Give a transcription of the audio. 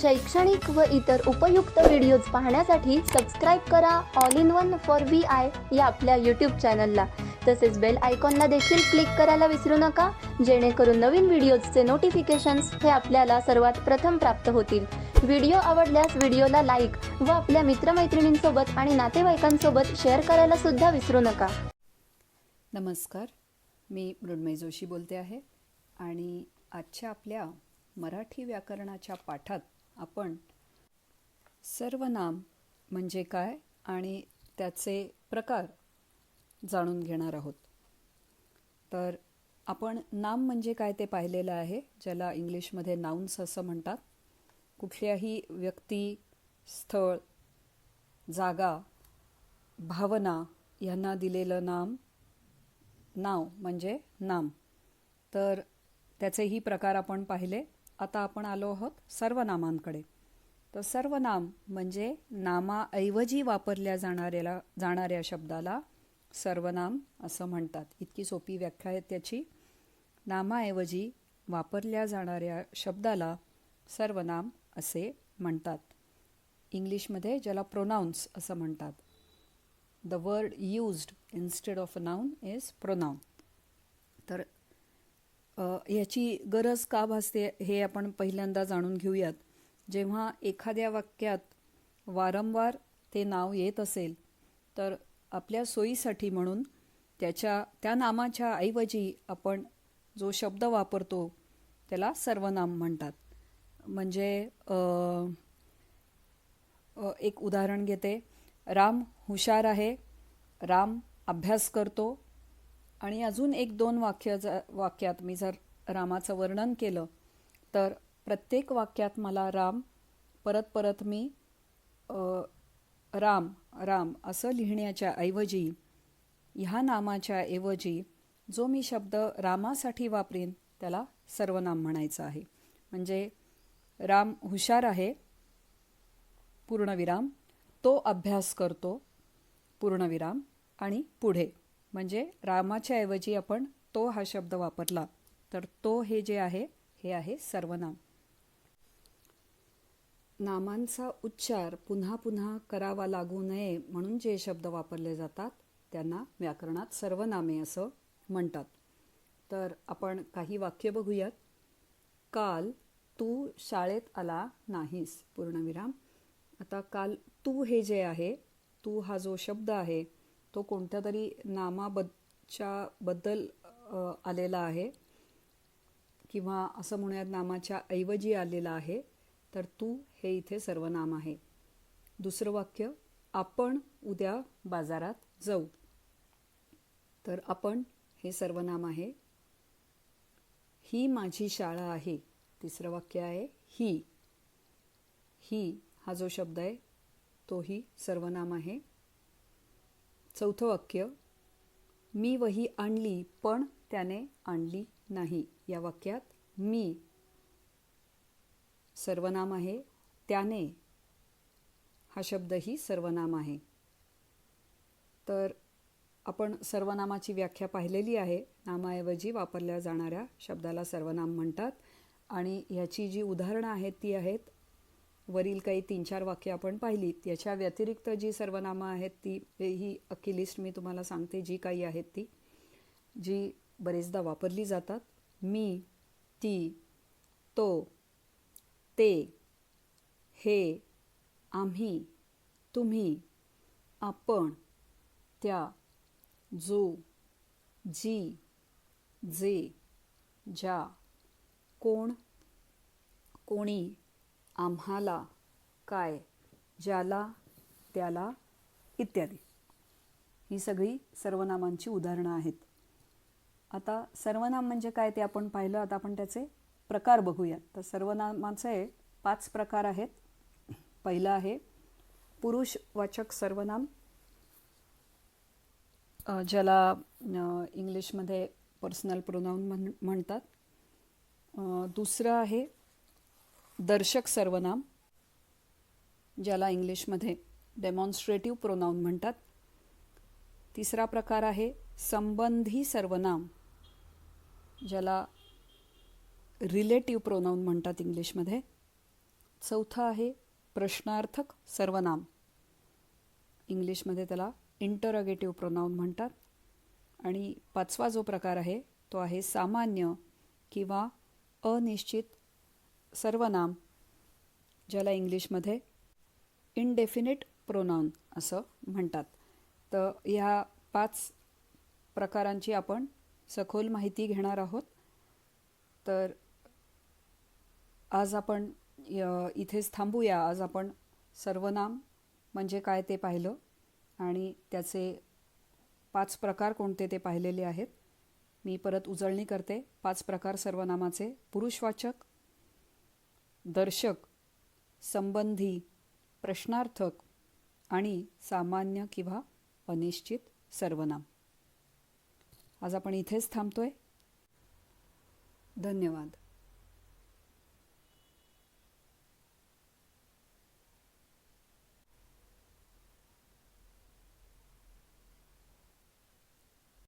शैक्षणिक व इतर उपयुक्त व्हिडिओज पाहण्यासाठी सबस्क्राईब करा. All in one for V I या आपल्या यूट्यूब चॅनलला तसेच बेल आयकॉनला देखील क्लिक करायला विसरू नका. जेणेकरून नवीन व्हिडिओजचे नोटिफिकेशन्स हे आपल्याला सर्वात प्रथम प्राप्त होतील. व्हिडिओ आवडल्यास व्हिडिओला लाईक व आपल्या मित्रमैत्रिणींसोबत आणि नातेवाईकांसोबत शेअर करायला सुद्धा विसरू नका. नमस्कार. मी मृण्मयी जोशी बोलते आहे. आणि आजच्या आपल्या मराठी व्याकरणाच्या पाठात आपण सर्वनाम म्हणजे काय आणि त्याचे प्रकार जाणून घेणार आहोत. तर आपण नाम म्हणजे काय ते पाहिलेलं आहे ज्याला इंग्लिशमध्ये नाउन्स असं म्हणतात. कुठल्याही व्यक्ती स्थळ जागा भावना यांना दिलेलं नाम नाव म्हणजे नाम. तर त्याचेही प्रकार आपण पाहिले. आता आपण आलो आहोत सर्वनामांकडे. तर सर्वनाम म्हणजे नामाऐवजी वापरल्या जाणाऱ्याला जाणाऱ्या शब्दाला सर्वनाम असं म्हणतात. इतकी सोपी व्याख्या आहे त्याची. नामाऐवजी वापरल्या जाणाऱ्या शब्दाला सर्वनाम असे म्हणतात. इंग्लिशमध्ये ज्याला प्रोनाऊन्स असं म्हणतात. The word used instead of a noun is pronoun तर याची गरज का भासते हे आपण पहिल्यांदा जाणून घेऊयात. जेव्हा एखाद्या वाक्यात वारंवार ते नाव येत असेल तर आपल्या सोयीसाठी म्हणून त्याच्या त्या नामाच्या ऐवजी आपण जो शब्द वापरतो त्याला सर्वनाम म्हणतात. म्हणजे एक उदाहरण घेते. राम हुशार आहे राम अभ्यास करतो आणि अजून एक दोन वाक्य ज- वाक्यात मी जर रामाचं वर्णन केलं तर प्रत्येक वाक्यात मला राम परत परत मी राम राम असं लिहिण्याच्या ऐवजी ह्या नामाच्या ऐवजी जो मी शब्द रामासाठी वापरीन त्याला सर्वनाम म्हणायचं आहे. म्हणजे राम हुशार आहे पूर्णविराम तो अभ्यास करतो पूर्णविराम आणि पुढे. म्हणजे रामाच्या ऐवजी आपण तो हा शब्द वापरला. तर तो हे जे आहे हे आहे सर्वनाम. नामांचा उच्चार पुन्हा पुन्हा करावा लागू नये म्हणून जे शब्द वापरले जातात त्यांना व्याकरणात सर्वनामे असं म्हणतात. तर आपण काही वाक्य बघूयात. काल तू शाळेत आला नाहीस पूर्णविराम. आता काल तू हे जे आहे तू हा जो शब्द आहे तो कोणत्या तरी नामाबद्दच्या बद्दल आलेला आहे किंवा असं म्हणूयात नामाच्या ऐवजी आलेला आहे तर तू हे इथे सर्वनाम आहे. दुसरं वाक्य आपण उद्या बाजारात जाऊ. तर आपण हे सर्वनाम आहे. ही माझी शाळा आहे. तिसरं वाक्य आहे ही. ही हा जो शब्द आहे तोही सर्वनाम आहे. चौथं वाक्य मी वही आणली पण त्याने आणली नाही. या वाक्यात मी सर्वनाम आहे त्याने हा शब्दही सर्वनाम आहे. तर आपण सर्वनामाची व्याख्या पाहिलेली आहे. नामाऐवजी वापरल्या जाणाऱ्या शब्दाला सर्वनाम म्हणतात. आणि ह्याची जी उदाहरणं आहेत ती आहेत वरील काही तीन चार वाक्य आपण पाहिलीत. याच्या व्यतिरिक्त जी सर्वनामं आहेत ती ही अख्खी लिस्ट मी तुम्हाला सांगते जी काही आहेत ती जी बरेचदा वापरली जातात. मी ती तो ते हे आम्ही तुम्ही आपण त्या जो जी जे ज्या कोण कोणी आम्हाला काय ज्याला त्याला इत्यादी. ही सगळी सर्वनामांची उदाहरणं आहेत. आता सर्वनाम म्हणजे काय ते आपण पाहिलं आता आपण त्याचे प्रकार बघूयात. तर सर्वनामाचे पाच प्रकार आहेत. पहिलं आहे पुरुषवाचक सर्वनाम ज्याला इंग्लिशमध्ये पर्सनल प्रोनाऊन म्हण म्हणतात. दुसरं आहे दर्शक सर्वनाम ज्याला इंग्लिशमध्ये डेमॉन्स्ट्रेटिव्ह प्रोनाऊन म्हणतात. तिसरा प्रकार आहे संबंधी सर्वनाम ज्याला रिलेटिव्ह प्रोनाऊन म्हणतात इंग्लिशमध्ये. चौथा आहे प्रश्नार्थक सर्वनाम इंग्लिशमध्ये त्याला इंटरगेटिव्ह प्रोनाऊन म्हणतात. आणि पाचवा जो प्रकार आहे तो आहे सामान्य किंवा अनिश्चित सर्वनाम ज्याला इंग्लिशमध्ये इनडेफिनिट प्रोनाऊन असं म्हणतात. तर ह्या पाच प्रकारांची आपण सखोल माहिती घेणार आहोत. तर आज आपण इथेच थांबूया. आज आपण सर्वनाम म्हणजे काय ते पाहिलं आणि त्याचे पाच प्रकार कोणते ते पाहिलेले आहेत. मी परत उजळणी करते. पाच प्रकार सर्वनामाचे पुरुषवाचक दर्शक संबंधी प्रश्नार्थक आणि सामान्य किंवा अनिश्चित सर्वनाम. आज आपण इथेच थांबतोय. धन्यवाद.